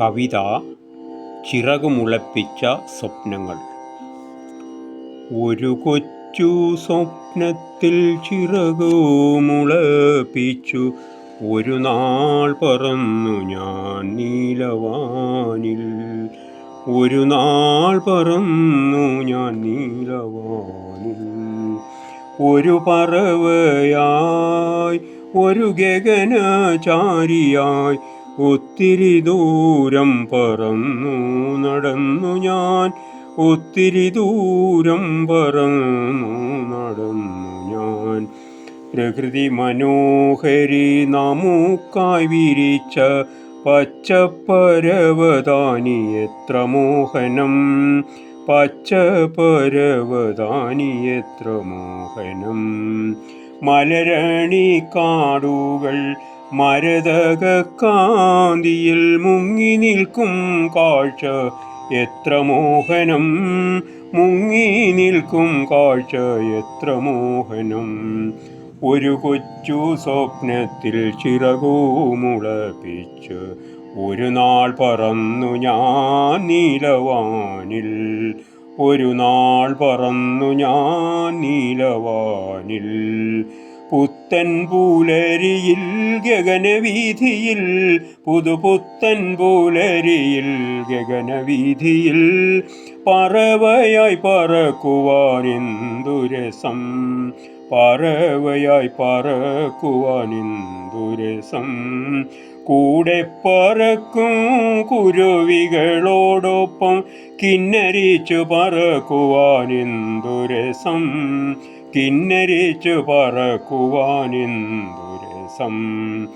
കവിത ചിറകുമുളപ്പിച്ച സ്വപ്നങ്ങൾ. ഒരു കൊച്ചു സ്വപ്നത്തിൽ ചിറകുമുളപ്പിച്ചു ഒരു നാൾ പറന്നു ഞാൻ നീലവാനിൽ. ഒരു നാൾ പറന്നു ഞാൻ നീലവാനിൽ. ഒരു പറവയായി ഒരു ഗഗനചാരിയായി ഒത്തിരി ദൂരം പറന്നു നടന്നു ഞാൻ. ഒത്തിരി ദൂരം പറന്നു നടന്നു ഞാൻ. പ്രകൃതി മനോഹരി നമുക്കായി വിരിച്ച പച്ചപ്പരവതാനി എത്ര മോഹനം. പച്ചപ്പരവതാനി എത്ര മോഹനം. മലരണി കാടുകൾ മരതക കാന്തിയിൽ മുങ്ങി നിൽക്കും കാഴ്ച. എത്ര മോഹനം മുങ്ങി നിൽക്കും കാഴ്ച. എത്ര മോഹനം ഒരു കൊച്ചു സ്വപ്നത്തിൽ ചിറകു മുളപ്പിച്ച് ഒരു നാൾ പറന്നു ഞാൻ നീലവാനിൽ. ഒരു നാൾ പറന്നു ഞാൻ നീലവാനിൽ. പുത്തൻ പൂലരിയിൽ ഗഗനവീഥിയിൽ പുതുപുത്തൻ പൂലരിയിൽ ഗഗനവീഥിയിൽ പറവയായി പറക്കുവാനിന്ദുരസം പറവയായി പറക്കുവാനിന്ദുരസം കൂടെ പറക്കും കുരുവികളോടൊപ്പം കിന്നരിച്ചു പറക്കുവാനെന്തു രസം? കിന്നരിച്ചു പറക്കുവാനിന്ദുരസം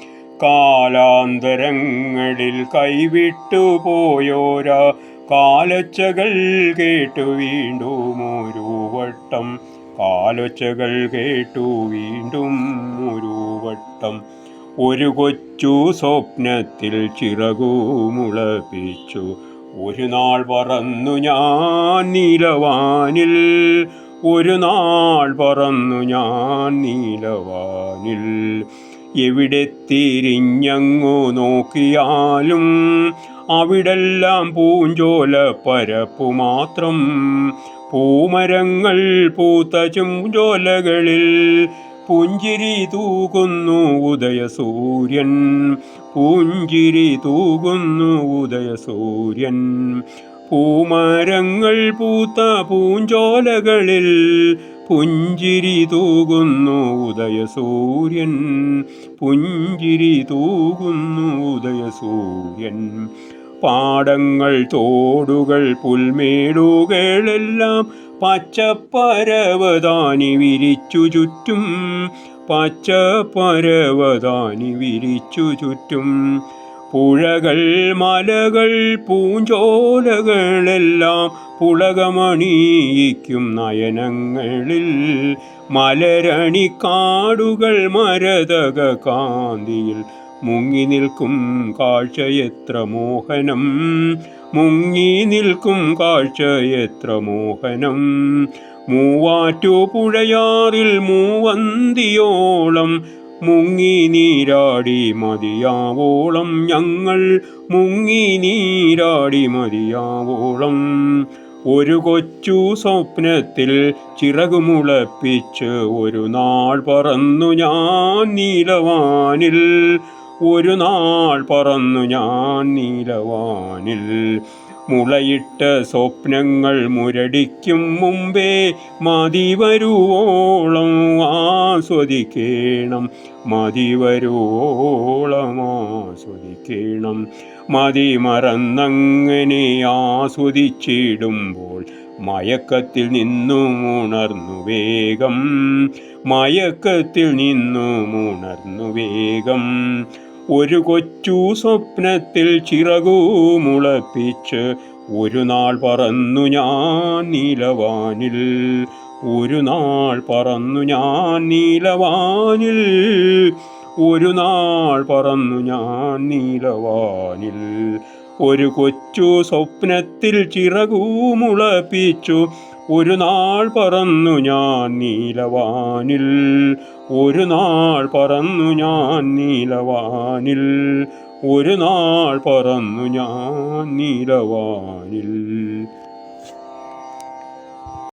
കാലാന്തരങ്ങളിൽ കൈവിട്ടു പോയോരാ കാലൊച്ചകൾ കേട്ടു വീണ്ടും ഒരു വട്ടം. കാലൊച്ചകൾ കേട്ടു വീണ്ടും ഒരു വട്ടം. ഒരു കൊച്ചു സ്വപ്നത്തിൽ ചിറകു മുളപ്പിച്ചു. ഒരു നാൾ പറന്നു ഞാൻ നീലവാനിൽ ഒരു നാൾ പറന്നു ഞാൻ നീലവാനിൽ. എവിടെ തിരിഞ്ഞങ്ങു നോക്കിയാലും അവിടെല്ലാം പൂഞ്ചോല പരപ്പു മാത്രം. പൂമരങ്ങൾ പൂത്ത ചുംചോലകളിൽ പുഞ്ചിരി തൂകുന്നു ഉദയസൂര്യൻ. പുഞ്ചിരി തൂകുന്നു ഉദയസൂര്യൻ. പൂമരങ്ങൾ പൂത്ത പൂഞ്ചോലകളിൽ പുഞ്ചിരി തൂകുന്നു ഉദയസൂര്യൻ. പുഞ്ചിരി തൂകുന്നു ഉദയസൂര്യൻ. പാടങ്ങൾ തോടുകൾ പുൽമേടുകളെല്ലാം പച്ചപ്പരവതാനി വിരിച്ചു ചുറ്റും. പച്ചപ്പരവതാനി വിരിച്ചു ചുറ്റും. പുഴകൾ മലകൾ പൂഞ്ചോലകളെല്ലാം പുളകമണിയിക്കും നയനങ്ങളിൽ. മലരണി കാടുകൾ മരതക കാന്തിയിൽ മുങ്ങി നിൽക്കും കാഴ്ച എത്ര മോഹനം. മുങ്ങി നിൽക്കും കാഴ്ച എത്ര മോഹനം മൂവാറ്റുപുഴയാറിൽ മൂവന്തിയോളം മുങ്ങി നീരാടി മതിയാവോളം ഞങ്ങൾ. മുങ്ങി നീരാടി മതിയാവോളം. ഒരു കൊച്ചു സ്വപ്നത്തിൽ ചിറകുമുളപ്പിച്ച് ഒരു നാൾ പറന്നു ഞാൻ നീലവാനിൽ. ഒരു നാൾ പറന്നു ഞാൻ നീലവാനിൽ. മുളയിട്ട സ്വപ്നങ്ങൾ മുരടിക്കും മുമ്പേ മതി വരുവോളം. ആസ്വദിക്കേണം. മതി വരുവോളം ആസ്വദിക്കേണം. മതി മറന്നങ്ങനെ ആസ്വദിച്ചിടുമ്പോൾ മയക്കത്തിൽ നിന്നും ഉണർന്നു വേഗം. മയക്കത്തിൽ നിന്നും ഉണർന്നു വേഗം. ഒരു കൊച്ചു സ്വപ്നത്തിൽ ചിറകു മുളപ്പിച്ച് ഒരു നാൾ പറന്നു ഞാൻ നീലവാനിൽ. ഒരു നാൾ പറന്നു ഞാൻ നീലവാനിൽ. ഒരു നാൾ പറന്നു ഞാൻ നീലവാനിൽ. ഒരു കൊച്ചു സ്വപ്നത്തിൽ ചിറകു മുളപ്പിച്ചു ഒരു നാൾ പറന്നു ഞാൻ നീലവാനിൽ. ഒരു നാൾ പറന്നു ഞാൻ നീലവാനിൽ. ഒരു നാൾ പറന്നു ഞാൻ നീലവാനിൽ.